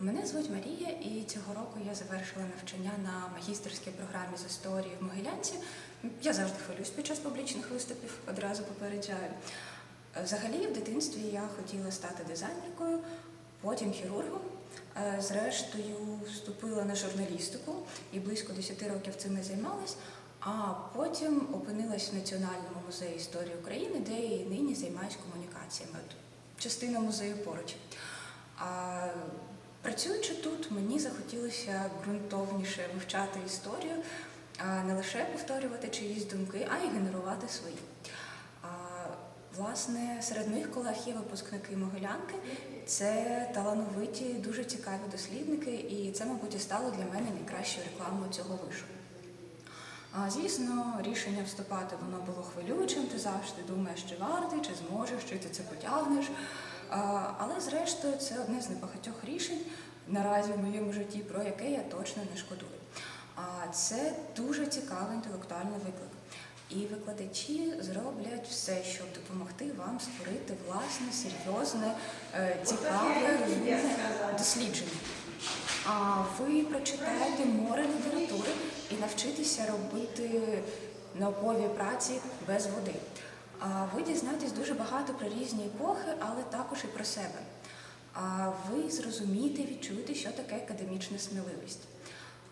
Мене звуть Марія, і цього року я завершила навчання на магістерській програмі з історії в Могилянці. Я завжди хвилююсь під час публічних виступів, одразу попереджаю. Взагалі, в дитинстві я хотіла стати дизайнеркою, потім хірургом. Е, Зрештою, вступила на журналістику і близько 10 років цим і займалась. А потім опинилась в Національному музеї історії України, де і нині займаюсь комунікаціями. Частина музею поруч. Працюючи тут, мені захотілося ґрунтовніше вивчати історію, не лише повторювати чиїсь думки, а й генерувати свої. Власне, серед моїх колег є випускники Могилянки. Це талановиті, дуже цікаві дослідники, і це, мабуть, і стало для мене найкращою рекламою цього вишу. А, Звісно, рішення вступати воно було хвилюючим. Ти завжди думаєш, чи вартий, чи зможеш, чи ти це потягнеш. Але зрештою це одне з небагатьох наразі в моєму житті, про яке я точно не шкодую. А це дуже цікавий інтелектуальний виклик. І викладачі зроблять все, щоб допомогти вам створити власне, серйозне, е, цікаве, дослідження. А ви прочитаєте море літератури і навчитеся робити наукові праці без води. А ви дізнаєтесь дуже багато про різні епохи, але також і про себе. Ви зрозумієте, відчуєте, що таке академічна сміливість.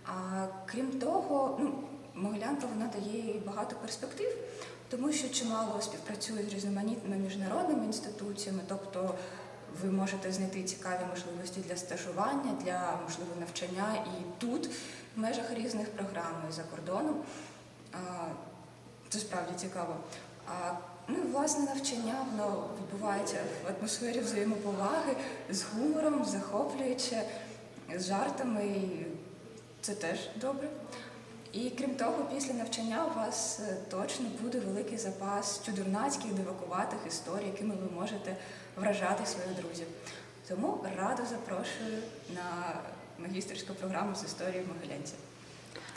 А крім того, ну, Могилянка вона дає багато перспектив, тому що чимало співпрацює з різноманітними міжнародними інституціями, тобто ви можете знайти цікаві можливості для стажування, для можливо навчання і тут, в межах різних програм, і за кордоном. Це справді цікаво. Ну, власне, навчання воно відбувається в атмосфері взаємоповаги, з гумором, захоплююче, з жартами. І це теж добре. І крім того, після навчання у вас е, точно буде великий запас чудернацьких, дивакуватих історій, якими ви можете вражати своїх друзів. Тому радо запрошую на магістерську програму з історії Могилянці.